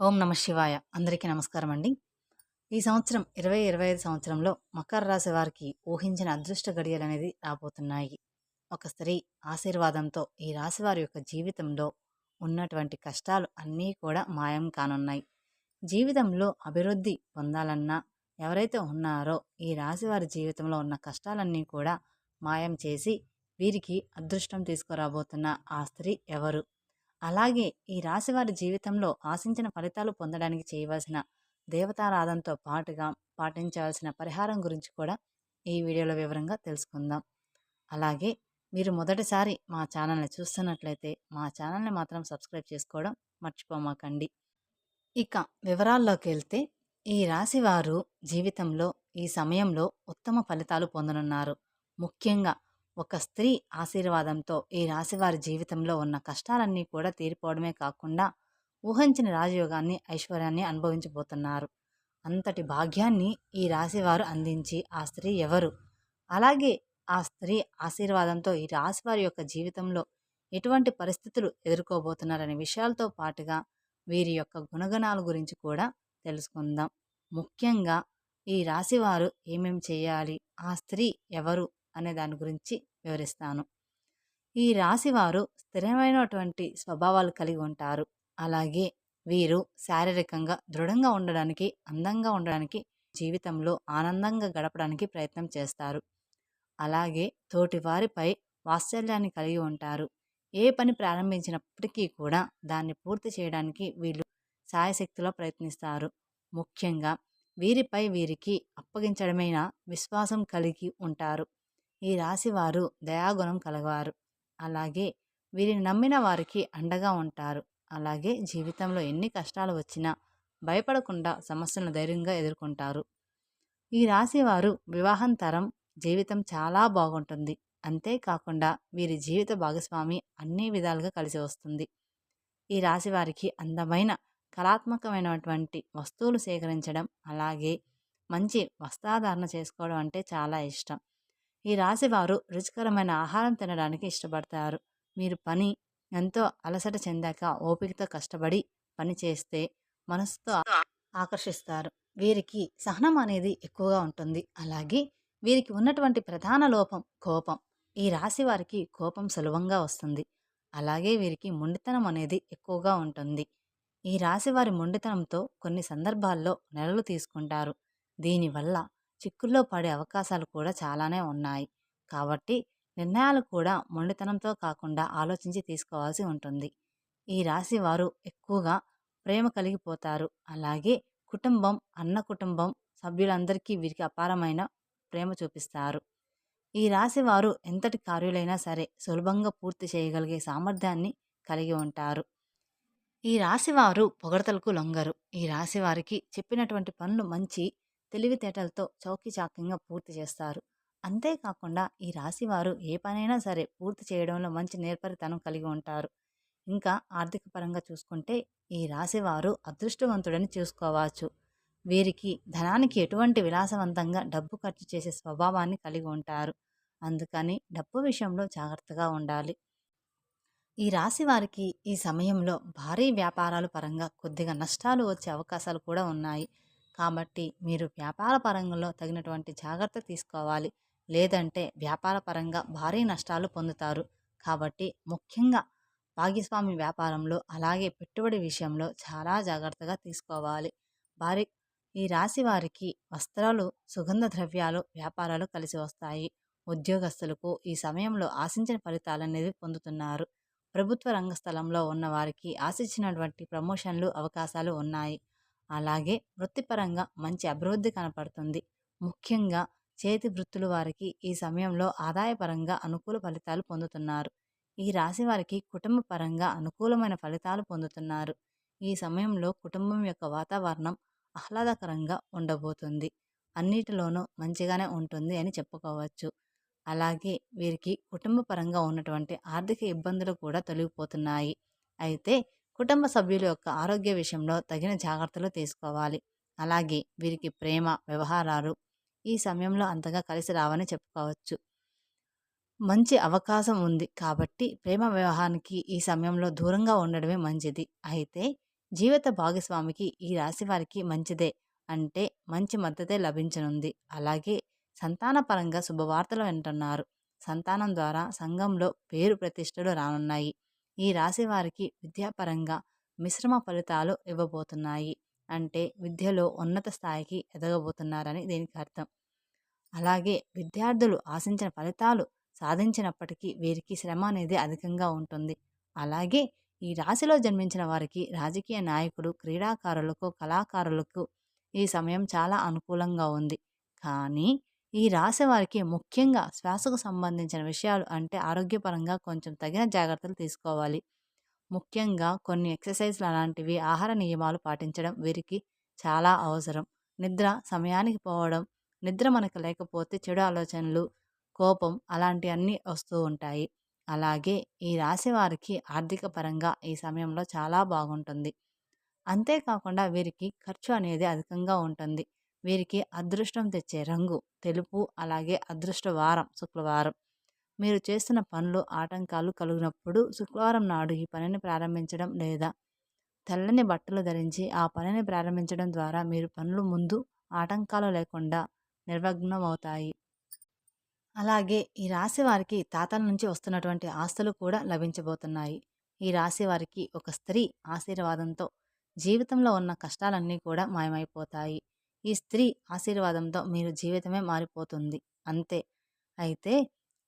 ఓం నమ శివాయ. అందరికీ నమస్కారం అండి. ఈ సంవత్సరం ఇరవై ఇరవై ఐదు సంవత్సరంలో మకర రాశి వారికి ఊహించిన అదృష్ట గడియలు అనేది రాబోతున్నాయి. ఒక స్త్రీ ఆశీర్వాదంతో ఈ రాశి వారి యొక్క జీవితంలో ఉన్నటువంటి కష్టాలు అన్నీ కూడా మాయం కానున్నాయి. జీవితంలో అభివృద్ధి పొందాలన్నా ఎవరైతే ఉన్నారో ఈ రాశి వారి జీవితంలో ఉన్న కష్టాలన్నీ కూడా మాయం చేసి వీరికి అదృష్టం తీసుకురాబోతున్న ఆ స్త్రీ ఎవరు? అలాగే ఈ రాశివారి జీవితంలో ఆశించిన ఫలితాలు పొందడానికి చేయవలసిన దేవతారాధనతో పాటుగా పాటించవలసిన పరిహారం గురించి కూడా ఈ వీడియోలో వివరంగా తెలుసుకుందాం. అలాగే మీరు మొదటిసారి మా ఛానల్ని చూస్తున్నట్లయితే మా ఛానల్ని మాత్రం సబ్స్క్రైబ్ చేసుకోవడం మర్చిపోమాకండి. ఇక వివరాల్లోకి వెళ్తే ఈ రాశివారు జీవితంలో ఈ సమయంలో ఉత్తమ ఫలితాలు పొందనున్నారు. ముఖ్యంగా ఒక స్త్రీ ఆశీర్వాదంతో ఈ రాశివారి జీవితంలో ఉన్న కష్టాలన్నీ కూడా తీరిపోవడమే కాకుండా ఊహించిన రాజయోగాన్ని ఐశ్వర్యాన్ని అనుభవించబోతున్నారు. అంతటి భాగ్యాన్ని ఈ రాశివారు అందించి ఆ స్త్రీ ఎవరు? అలాగే ఆ స్త్రీ ఆశీర్వాదంతో ఈ రాశివారి యొక్క జీవితంలో ఎటువంటి పరిస్థితులు ఎదుర్కోబోతున్నారనే విషయాలతో పాటుగా వీరి యొక్క గుణగణాల గురించి కూడా తెలుసుకుందాం. ముఖ్యంగా ఈ రాశివారు ఏమేం చేయాలి? ఆ స్త్రీ ఎవరు? అనే దాని గురించి వివరిస్తాను. ఈ రాశివారు స్థిరమైనటువంటి స్వభావాలు కలిగి ఉంటారు. అలాగే వీరు శారీరకంగా దృఢంగా ఉండడానికి అందంగా ఉండడానికి జీవితంలో ఆనందంగా గడపడానికి ప్రయత్నం చేస్తారు. అలాగే తోటి వారిపై వాత్సల్యాన్ని కలిగి ఉంటారు. ఏ పని ప్రారంభించినప్పటికీ కూడా దాన్ని పూర్తి చేయడానికి వీళ్ళు సాయశక్తిలో ప్రయత్నిస్తారు. ముఖ్యంగా వీరిపై వీరికి అప్పగించడమైన విశ్వాసం కలిగి ఉంటారు. ఈ రాశివారు దయాగుణం కలవారు. అలాగే వీరిని నమ్మిన వారికి అండగా ఉంటారు. అలాగే జీవితంలో ఎన్ని కష్టాలు వచ్చినా భయపడకుండా సమస్యలను ధైర్యంగా ఎదుర్కొంటారు. ఈ రాశివారు వివాహంతరం జీవితం చాలా బాగుంటుంది. అంతేకాకుండా వీరి జీవిత భాగస్వామి అన్ని విధాలుగా కలిసి వస్తుంది. ఈ రాశి వారికి అందమైన కళాత్మకమైనటువంటి వస్తువులు సేకరించడం అలాగే మంచి వస్త్రాధారణ చేసుకోవడం అంటే చాలా ఇష్టం. ఈ రాశివారు రుచికరమైన ఆహారం తినడానికి ఇష్టపడతారు. మీరు పని ఎంతో అలసట చెందాక ఓపికతో కష్టపడి పని చేస్తే మనసుతో ఆకర్షిస్తారు. వీరికి సహనం అనేది ఎక్కువగా ఉంటుంది. అలాగే వీరికి ఉన్నటువంటి ప్రధాన లోపం కోపం. ఈ రాశి వారికి కోపం సులభంగా వస్తుంది. అలాగే వీరికి మొండితనం అనేది ఎక్కువగా ఉంటుంది. ఈ రాశి వారి మొండితనంతో కొన్ని సందర్భాల్లో నెలలు తీసుకుంటారు. దీనివల్ల చిక్కుల్లో పడే అవకాశాలు కూడా చాలానే ఉన్నాయి. కాబట్టి నిర్ణయాలు కూడా మొండితనంతో కాకుండా ఆలోచించి తీసుకోవాల్సి ఉంటుంది. ఈ రాశి వారు ఎక్కువగా ప్రేమ కలిగిపోతారు. అలాగే కుటుంబం అన్న కుటుంబం సభ్యులందరికీ వీరికి అపారమైన ప్రేమ చూపిస్తారు. ఈ రాశి వారు ఎంతటి కార్యులైనా సరే సులభంగా పూర్తి చేయగలిగే సామర్థ్యాన్ని కలిగి ఉంటారు. ఈ రాశివారు పొగడతలకు లొంగరు. ఈ రాశి వారికి చెప్పినటువంటి పనులు మంచి తెలివితేటలతో చౌకీచాక్యంగా పూర్తి చేస్తారు. అంతేకాకుండా ఈ రాశివారు ఏ పనైనా సరే పూర్తి చేయడంలో మంచి నేర్పరితనం కలిగి ఉంటారు. ఇంకా ఆర్థిక పరంగా చూసుకుంటే ఈ రాశివారు అదృష్టవంతుడని చూసుకోవచ్చు. వీరికి ధనానికి ఎటువంటి విలాసవంతంగా డబ్బు ఖర్చు చేసే స్వభావాన్ని కలిగి ఉంటారు. అందుకని డబ్బు విషయంలో జాగ్రత్తగా ఉండాలి. ఈ రాశి వారికి ఈ సమయంలో భారీ వ్యాపారాల పరంగా కొద్దిగా నష్టాలు వచ్చే అవకాశాలు కూడా ఉన్నాయి. కాబట్టి మీరు వ్యాపార పరంగంలో తగినటువంటి జాగ్రత్త తీసుకోవాలి. లేదంటే వ్యాపార పరంగా భారీ నష్టాలు పొందుతారు. కాబట్టి ముఖ్యంగా భాగస్వామి వ్యాపారంలో అలాగే పెట్టుబడి విషయంలో చాలా జాగ్రత్తగా తీసుకోవాలి. భారీ ఈ రాశి వారికి వస్త్రాలు సుగంధ ద్రవ్యాలు వ్యాపారాలు కలిసి వస్తాయి. ఉద్యోగస్తులకు ఈ సమయంలో ఆశించిన ఫలితాలు అనేది పొందుతున్నారు. ప్రభుత్వ రంగ స్థలంలో ఉన్న వారికి ఆశించినటువంటి ప్రమోషన్లు అవకాశాలు ఉన్నాయి. అలాగే వృత్తిపరంగా మంచి అభివృద్ధి కనపడుతుంది. ముఖ్యంగా చేతి వృత్తులు వారికి ఈ సమయంలో ఆదాయపరంగా అనుకూల ఫలితాలు పొందుతున్నారు. ఈ రాశి వారికి కుటుంబ పరంగా అనుకూలమైన ఫలితాలు పొందుతున్నారు. ఈ సమయంలో కుటుంబం యొక్క వాతావరణం ఆహ్లాదకరంగా ఉండబోతుంది. అన్నిటిలోనూ మంచిగానే ఉంటుంది అని చెప్పుకోవచ్చు. అలాగే వీరికి కుటుంబ పరంగా ఉన్నటువంటి ఆర్థిక ఇబ్బందులు కూడా తొలగిపోతున్నాయి. అయితే కుటుంబ సభ్యుల యొక్క ఆరోగ్య విషయంలో తగిన జాగ్రత్తలు తీసుకోవాలి. అలాగే వీరికి ప్రేమ వ్యవహారాలు ఈ సమయంలో అంతగా కలిసి రావని చెప్పుకోవచ్చు. మంచి అవకాశం ఉంది కాబట్టి ప్రేమ వ్యవహారానికి ఈ సమయంలో దూరంగా ఉండడమే మంచిది. అయితే జీవిత భాగస్వామికి ఈ రాశి వారికి మంచిదే అంటే మంచి మద్దతే లభించనుంది. అలాగే సంతానపరంగా శుభవార్తలు వింటున్నారు. సంతానం ద్వారా సంఘంలో పేరు ప్రతిష్టలు రానున్నాయి. ఈ రాశి వారికి విద్యాపరంగా మిశ్రమ ఫలితాలు ఇవ్వబోతున్నాయి. అంటే విద్యలో ఉన్నత స్థాయికి ఎదగబోతున్నారని దీనికి అర్థం. అలాగే విద్యార్థులు ఆశించిన ఫలితాలు సాధించినప్పటికీ వీరికి శ్రమ అనేది అధికంగా ఉంటుంది. అలాగే ఈ రాశిలో జన్మించిన వారికి రాజకీయ నాయకులు క్రీడాకారులకు కళాకారులకు ఈ సమయం చాలా అనుకూలంగా ఉంది. కానీ ఈ రాసేవారికి ముఖ్యంగా శ్వాసకు సంబంధించిన విషయాలు అంటే ఆరోగ్యపరంగా కొంచెం తగిన జాగ్రత్తలు తీసుకోవాలి. ముఖ్యంగా కొన్ని ఎక్సర్సైజ్లు అలాంటివి ఆహార నియమాలు పాటించడం వీరికి చాలా అవసరం. నిద్ర సమయానికి పోవడం నిద్ర మనకు లేకపోతే చెడు ఆలోచనలు కోపం అలాంటివన్నీ వస్తూ ఉంటాయి. అలాగే ఈ రాశి వారికి ఆర్థిక పరంగా ఈ సమయంలో చాలా బాగుంటుంది. అంతేకాకుండా వీరికి ఖర్చు అనేది అధికంగా ఉంటుంది. వీరికి అదృష్టం తెచ్చే రంగు తెలుపు అలాగే అదృష్ట వారం శుక్రవారం మీరు చేస్తున్న పనులు ఆటంకాలు కలిగినప్పుడు శుక్రవారం నాడు ఈ పనిని ప్రారంభించడం లేదా తెల్లని బట్టలు ధరించి ఆ పనిని ప్రారంభించడం ద్వారా మీరు పనులు ముందు ఆటంకాలు లేకుండా నిర్వగ్నం అవుతాయి అలాగే ఈ రాశి వారికి తాతల నుంచి వస్తున్నటువంటి ఆస్తులు కూడా లభించబోతున్నాయి. ఈ రాశి వారికి ఒక స్త్రీ ఆశీర్వాదంతో జీవితంలో ఉన్న కష్టాలన్నీ కూడా మాయమైపోతాయి. ఈ స్త్రీ ఆశీర్వాదంతో మీరు జీవితమే మారిపోతుంది. అంతే. అయితే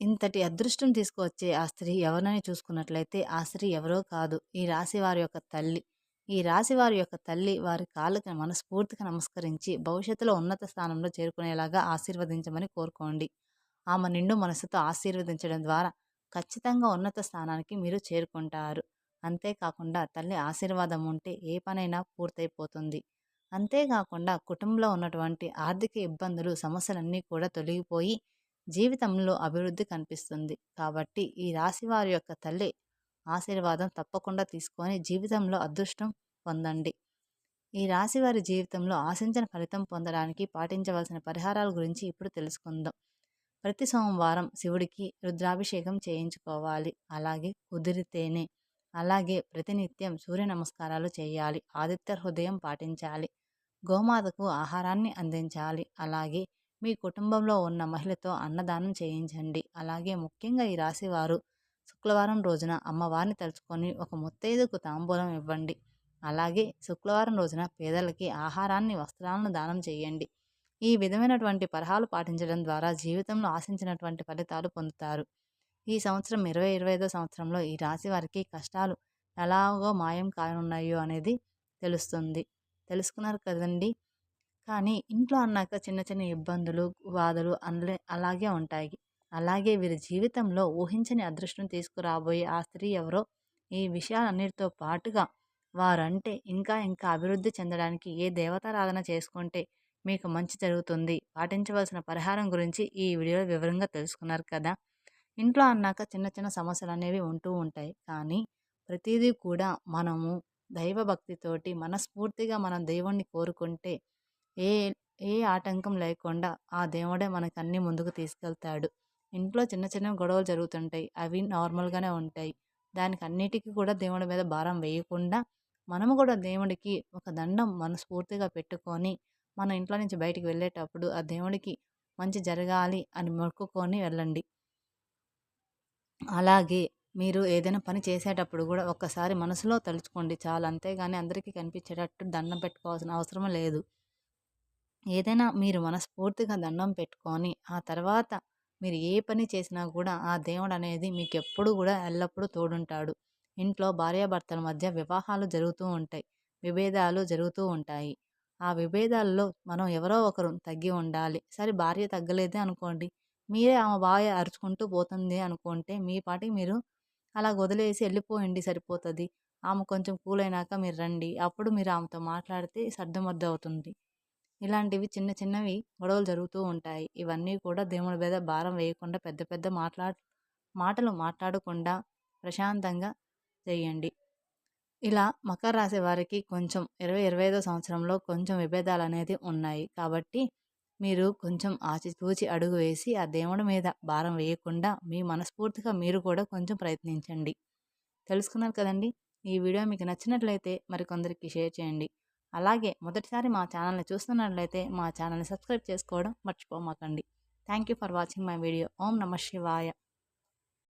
ఇంతటి అదృష్టం తీసుకువచ్చే ఆ స్త్రీ ఎవరినని చూసుకున్నట్లయితే ఆ స్త్రీ ఎవరో కాదు. ఈ రాశి వారి యొక్క తల్లి. ఈ రాశి వారి యొక్క తల్లి వారి కాళ్ళకి మనస్ఫూర్తిగా నమస్కరించి భవిష్యత్తులో ఉన్నత స్థానంలో చేరుకునేలాగా ఆశీర్వదించమని కోరుకోండి. ఆమె నిండు మనసుతో ఆశీర్వదించడం ద్వారా ఖచ్చితంగా ఉన్నత స్థానానికి మీరు చేరుకుంటారు. అంతేకాకుండా తల్లి ఆశీర్వాదం ఉంటే ఏ పనైనా పూర్తయిపోతుంది. అంతేకాకుండా కుటుంబంలో ఉన్నటువంటి ఆర్థిక ఇబ్బందులు సమస్యలన్నీ కూడా తొలగిపోయి జీవితంలో అభివృద్ధి కనిపిస్తుంది. కాబట్టి ఈ రాశి వారి యొక్క తల్లి ఆశీర్వాదం తప్పకుండా తీసుకొని జీవితంలో అదృష్టం పొందండి. ఈ రాశి వారి జీవితంలో ఆశించిన ఫలితం పొందడానికి పాటించవలసిన పరిహారాల గురించి ఇప్పుడు తెలుసుకుందాం. ప్రతి సోమవారం శివుడికి రుద్రాభిషేకం చేయించుకోవాలి. అలాగే కుదిరితేనే అలాగే ప్రతినిత్యం సూర్య నమస్కారాలు చేయాలి. ఆదిత్య హృదయం పాటించాలి. గోమాతకు ఆహారాన్ని అందించాలి. అలాగే మీ కుటుంబంలో ఉన్న మహిళతో అన్నదానం చేయించండి. అలాగే ముఖ్యంగా ఈ రాశివారు శుక్రవారం రోజున అమ్మవారిని తలుచుకొని ఒక ముత్తైదుకు తాంబూలం ఇవ్వండి. అలాగే శుక్రవారం రోజున పేదలకి ఆహారాన్ని వస్త్రాలను దానం చేయండి. ఈ విధమైనటువంటి పరహాలు పాటించడం ద్వారా జీవితంలో ఆశించినటువంటి ఫలితాలు పొందుతారు. ఈ సంవత్సరం ఇరవై ఇరవై ఐదో సంవత్సరంలో ఈ రాశి వారికి కష్టాలు ఎలాగో మాయం కానున్నాయో అనేది తెలుస్తుంది. తెలుసుకున్నారు కదండి! కానీ ఇంట్లో అన్నాక చిన్న చిన్న ఇబ్బందులు బాధలు అన్లే అలాగే ఉంటాయి. అలాగే వీరి జీవితంలో ఊహించని అదృష్టం తీసుకురాబోయే ఆ స్త్రీ ఎవరో ఈ విషయాలన్నిటితో పాటుగా వారంటే ఇంకా ఇంకా అభివృద్ధి చెందడానికి ఏ దేవతారాధన చేసుకుంటే మీకు మంచి జరుగుతుంది పాటించవలసిన పరిహారం గురించి ఈ వీడియోలో వివరంగా తెలుసుకున్నారు కదా! ఇంట్లో అన్నాక చిన్న చిన్న సమస్యలు అనేవి ఉంటూ ఉంటాయి. కానీ ప్రతిదీ కూడా మనము దైవభక్తితోటి మనస్ఫూర్తిగా మనం దేవుణ్ణి కోరుకుంటే ఏ ఏ ఆటంకం లేకుండా ఆ దేవుడే మనకు అన్ని ముందుకు తీసుకెళ్తాడు. ఇంట్లో చిన్న చిన్న గొడవలు జరుగుతుంటాయి. అవి నార్మల్గానే ఉంటాయి. దానికి అన్నిటికీ కూడా దేవుడి మీద భారం వేయకుండా మనము కూడా దేవుడికి ఒక దండం మనస్ఫూర్తిగా పెట్టుకొని మన ఇంట్లో నుంచి బయటికి వెళ్ళేటప్పుడు ఆ దేవుడికి మంచి జరగాలి అని మొక్కుకొని వెళ్ళండి. అలాగే మీరు ఏదైనా పని చేసేటప్పుడు కూడా ఒక్కసారి మనసులో తలుచుకోండి చాలు అంతేగాని అందరికీ కనిపించేటట్టు దండం పెట్టుకోవాల్సిన అవసరం లేదు. ఏదైనా మీరు మనస్ఫూర్తిగా దండం పెట్టుకొని ఆ తర్వాత మీరు ఏ పని చేసినా కూడా ఆ దేవుడు అనేది మీకు ఎప్పుడు కూడా ఎల్లప్పుడూ తోడుంటాడు. ఇంట్లో భార్యాభర్తల మధ్య వివాహాలు జరుగుతూ ఉంటాయి విభేదాలు జరుగుతూ ఉంటాయి. ఆ విభేదాల్లో మనం ఎవరో ఒకరు తగ్గి ఉండాలి. సరే భార్య తగ్గలేదే అనుకోండి మీరే ఆమె బాగా అరుచుకుంటూ పోతుంది అనుకుంటే మీ పాటికి మీరు అలా వదిలేసి వెళ్ళిపోయండి సరిపోతుంది. ఆమె కొంచెం కూల్ అయినాక మీరు రండి. అప్పుడు మీరు ఆమెతో మాట్లాడితే సర్దుమద్దు అవుతుంది ఇలాంటివి చిన్న చిన్నవి గొడవలు జరుగుతూ ఉంటాయి. ఇవన్నీ కూడా దేవుడి మీద భారం వేయకుండా పెద్ద పెద్ద మాట్లా మాటలు మాట్లాడకుండా ప్రశాంతంగా చేయండి. ఇలా మకర రాశి వారికి కొంచెం ఇరవై ఇరవై ఐదో సంవత్సరంలో కొంచెం విభేదాలు అనేది ఉన్నాయి. కాబట్టి మీరు కొంచెం ఆచితూచి అడుగు వేసి ఆ దేవుడి మీద భారం వేయకుండా మీ మనస్ఫూర్తిగా మీరు కూడా కొంచెం ప్రయత్నించండి. తెలుసుకున్నారు కదండి? ఈ వీడియో మీకు నచ్చినట్లయితే మరికొందరికి షేర్ చేయండి. అలాగే మొదటిసారి మా ఛానల్ని చూస్తున్నట్లయితే మా ఛానల్ని సబ్స్క్రైబ్ చేసుకోవడం మర్చిపోమాకండి. Thank you for watching my video. ఓం నమ శివాయ.